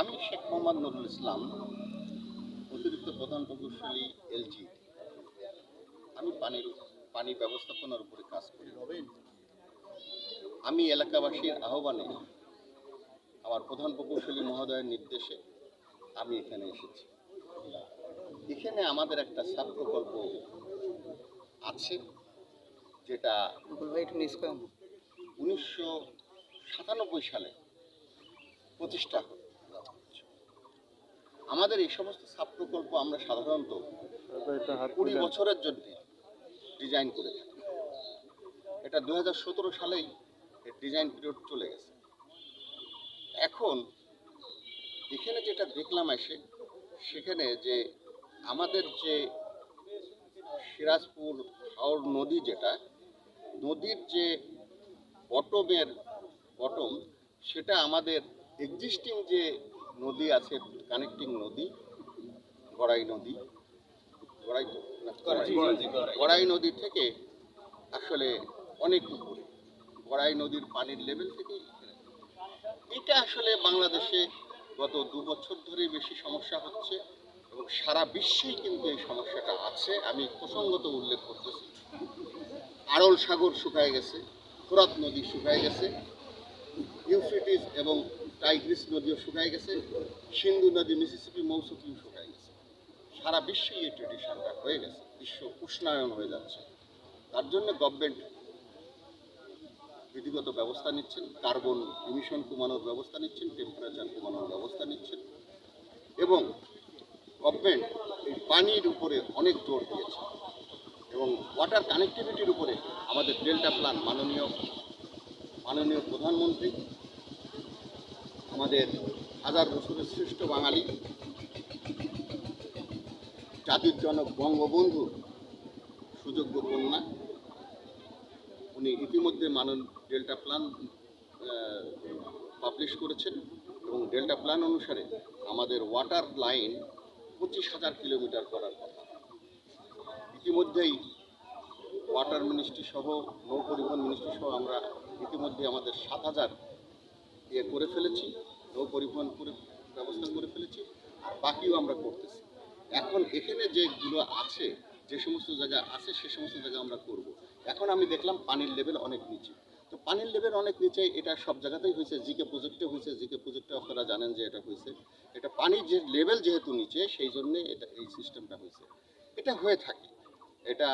আমি শেখ মোহাম্মদ নুরুল ইসলাম, অতিরিক্ত প্রধান প্রকৌশলী এলজি। আমি পানির, পানি ব্যবস্থাপনার উপরে কাজ করি। আমি এলাকাবাসীর আহ্বানে আমার প্রধান প্রকৌশলী মহোদয়ের নির্দেশে আমি এখানে এসেছি। এখানে আমাদের একটা সাব প্রকল্প আছে, যেটা উনিশশো সাতানব্বই সালে প্রতিষ্ঠা। আমাদের এই সমস্ত সাব প্রকল্প আমরা সাধারণত কুড়ি বছরের জন্য ডিজাইন করে থাকি। এটা দু হাজার সতেরো সালেই ডিজাইন পিরিয়ড চলে গেছে। এখন এখানে যেটা দেখলাম এসে সেখানে যে আমাদের যে সিরাজপুর হাওড় নদী যেটা নদীর যে বটমের বটম সেটা আমাদের এক্সিস্টিং যে নদী আছে কানেক্টিং নদী গড়াই নদী। গড়াই গড়াই। নদী থেকে আসলে অনেক উপরে। গড়াই নদীর পানির লেভেল থেকে এটা আসলে বাংলাদেশে গত দু বছর ধরে বেশি সমস্যা হচ্ছে এবং সারা বিশ্বেই কিন্তু এই সমস্যাটা আছে। আমি প্রসঙ্গত উল্লেখ করতেছি। আরল সাগর শুকায় গেছে ফোরাত নদী শুকায় গেছে ইউফ্রিটিস এবং টাইগ্রিস নদীও শুকায় গেছে, সিন্ধু নদী, মিসিসিপি, মৌসুকিও শুকায় গেছে। সারা বিশ্বেই এই ট্রেডিশনটা হয়ে গেছে, বিশ্ব উষ্ণায়ন হয়ে যাচ্ছে। তার জন্য গভর্নমেন্ট বিধিগত ব্যবস্থা নিচ্ছেন কার্বন ইমিশন কমানোর ব্যবস্থা নিচ্ছেন টেম্পারেচার কমানোর ব্যবস্থা নিচ্ছেন এবং গভর্নমেন্ট এই পানির উপরে অনেক জোর দিয়েছে এবং ওয়াটার কানেক্টিভিটির উপরে আমাদের ডেল্টা প্ল্যান মাননীয় মাননীয় প্রধানমন্ত্রী আমাদের হাজার বছরের শ্রেষ্ঠ বাঙালি, জাতির জনক বঙ্গবন্ধু সুযোগ্য কন্যা। উনি ইতিমধ্যে মানন ডেল্টা প্ল্যান পাবলিশ করেছেন এবং ডেল্টা প্ল্যান অনুসারে আমাদের ওয়াটার লাইন পঁচিশ হাজার কিলোমিটার করার কথা। ইতিমধ্যেই ওয়াটার মিনিস্ট্রি সহ, নৌ পরিবহন মিনিস্ট্রি সহ আমরা ইতিমধ্যে আমাদের সাত হাজার ইয়ে করে ফেলেছি নৌ পরিবহন করে, ব্যবস্থা করে ফেলেছি, আর বাকিও আমরা করতেছি। এখন এখানে যেগুলো আছে, যে সমস্ত জায়গা আছে, সে সমস্ত জায়গা আমরা করব। এখন আমি দেখলাম পানির লেভেল অনেক নিচে। তো পানির লেভেল অনেক নিচে, এটা সব জায়গাতেই হয়েছে, জিকে প্রজেক্টে হয়েছে, জিকে প্রজেক্টে আপনারা জানেন যে এটা হয়েছে। এটা পানির যে লেভেল যেহেতু নিচে, সেই জন্যে এটা, এই সিস্টেমটা হয়েছে। এটা হয়ে থাকে। এটা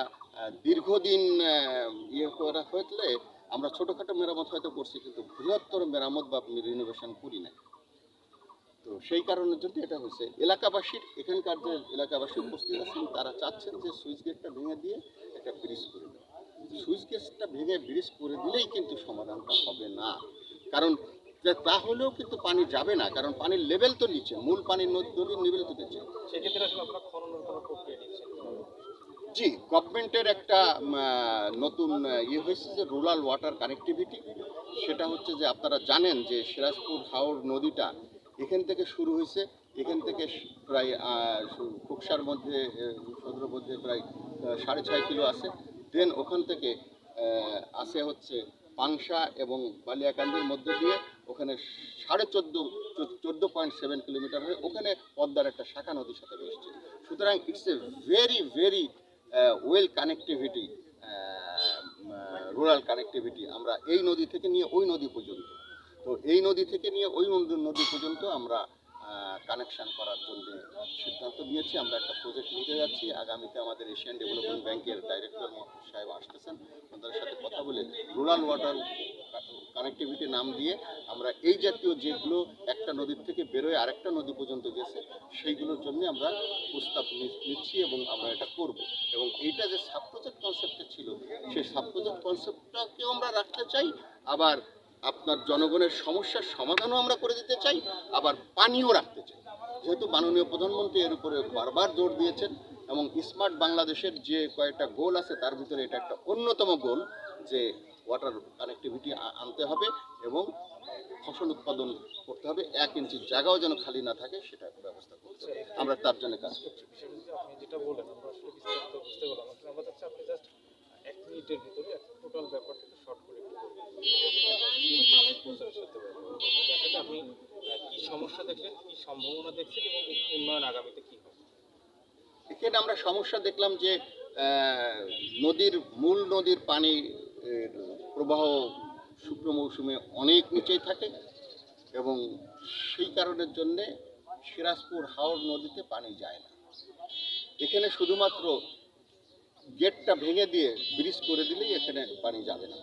দীর্ঘদিন ইয়ে করা হলে আমরা ছোটোখাটো মেরামত হয়তো করছি, কিন্তু বৃহত্তর মেরামত বা রিনোভেশন করি না তো সেই কারণের জন্য এটা হয়েছে। এলাকাবাসীর, এখানকার যে এলাকাবাসী উপস্থিত আছেন, তারা চাচ্ছেন যে সুইচ গেটটা ভেঙে দিয়ে একটা ব্রিজ করে দেয় সুইচ গেটটা ভেঙে ব্রিজ করে দিলেই কিন্তু সমাধানটা হবে না। কারণ তাহলেও কিন্তু পানি যাবে না, কারণ পানির লেভেল তো নিচে, মূল পানির নদ- নদীর লেভেল তো নিচে। সেক্ষেত্রে আসলে আপনারা খননের কোনো প্রক্রিয়া জি গভর্নমেন্টের একটা নতুন ইয়ে হয়েছে যে রুরাল ওয়াটার কানেক্টিভিটি সেটা হচ্ছে যে আপনারা জানেন যে সিরাজপুর হাওর নদীটা এখান থেকে শুরু হয়েছে। এখান থেকে প্রায় কুকসার মধ্যে আহ, মধ্যে প্রায় সাড়ে ছয় কিলো আছে। দেন ওখান থেকে আসে হচ্ছে পাংশা এবং বালিয়াকান্দির মধ্যে দিয়ে ওখানে সাড়ে চোদ্দ চোদ্দ পয়েন্ট সেভেন কিলোমিটার হয়ে ওখানে পদ্মার একটা শাখা নদীর সাথে রয়েছে সুতরাং it's a very very well connectivity rural connectivity আমরা এই নদী থেকে নিয়ে ওই নদী পর্যন্ত। তো এই নদী থেকে নিয়ে ওই নদী পর্যন্ত আমরা কানেকশন করার জন্য সিদ্ধান্ত নিয়েছি। আমরা একটা প্রজেক্ট নিতে যাচ্ছি। আগামীতে আমাদের এশিয়ান ডেভেলপমেন্ট ব্যাংকের ডাইরেক্টর সাহেব আসতেছেন। ওনাদের সাথে কথা বলে রুরাল ওয়াটার কানেক্টিভিটি নাম দিয়ে আমরা এই জাতীয় যেগুলো একটা নদীর থেকে বেরোয় আরেকটা নদী পর্যন্ত গেছে, সেইগুলোর জন্য আমরা প্রস্তাব নিচ্ছি এবং আমরা এটা করব। এবং এইটা যে সাব প্রজেক্ট কনসেপ্টে ছিল, সেই সাব প্রজেক্ট কনসেপ্টটাকেও আমরা রাখতে চাই। আবার আপনার জনগণের সমস্যার সমাধানও আমরা করে দিতে চাই, আবার পানিও রাখতে চাই। যেহেতু মাননীয় প্রধানমন্ত্রী এর উপরে বারবার জোর দিয়েছেন এবং স্মার্ট বাংলাদেশের যে কয়েকটা গোল আছে, তার ভিতরে এটা একটা অন্যতম গোল যে ওয়াটার কানেক্টিভিটি আনতে হবে এবং ফসল উৎপাদন করতে হবে। এক ইঞ্চি জায়গাও যেন খালি না থাকে সেটা ব্যবস্থা করতে আমরা তার জন্য কাজ করছি। যেটা আমরা আসলে বিস্তারিত বুঝতে পারলাম আসলে আমরা চাচ্ছি আপনি জাস্ট এক মিনিটের ভিতরে টোটাল ব্যাপারটাকে শর্ট করে একটু বলুন। প্রচারের সাথে ব্যাপার। আসলে আপনি আহ, কি সমস্যা দেখলেন সম্ভাবনা দেখছেন এবং উন্নয়ন আগামীতে কি হবে? এখানে আমরা সমস্যা দেখলাম যে নদীর, মূল নদীর পানি প্রবাহ শুকনো মৌসুমে অনেক নিচেই থাকে এবং সেই কারণের জন্যে সিরাজপুর হাওর নদীতে পানি যায় না। এখানে শুধুমাত্র গেটটা ভেঙে দিয়ে ব্রিজ করে দিলেই এখানে পানি যাবে না।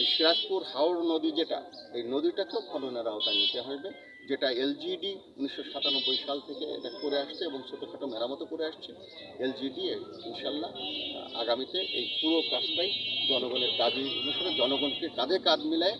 এই সিরাজপুর হাওর নদী যেটা, এই নদীটাকেও খননের আওতায় নিতে হবে। যেটা এলজিডি উনিশশো সাতানব্বই সাল থেকে এটা করে আসছে এবং ছোটোখাটো মেরামতো করে আসছে। এলজিডি ইনশাল্লাহ, আগামীতে এই পুরো কাজটাই জনগণের দাবি অনুসারে জনগণকে কাঁধে কাঁধ মিলায়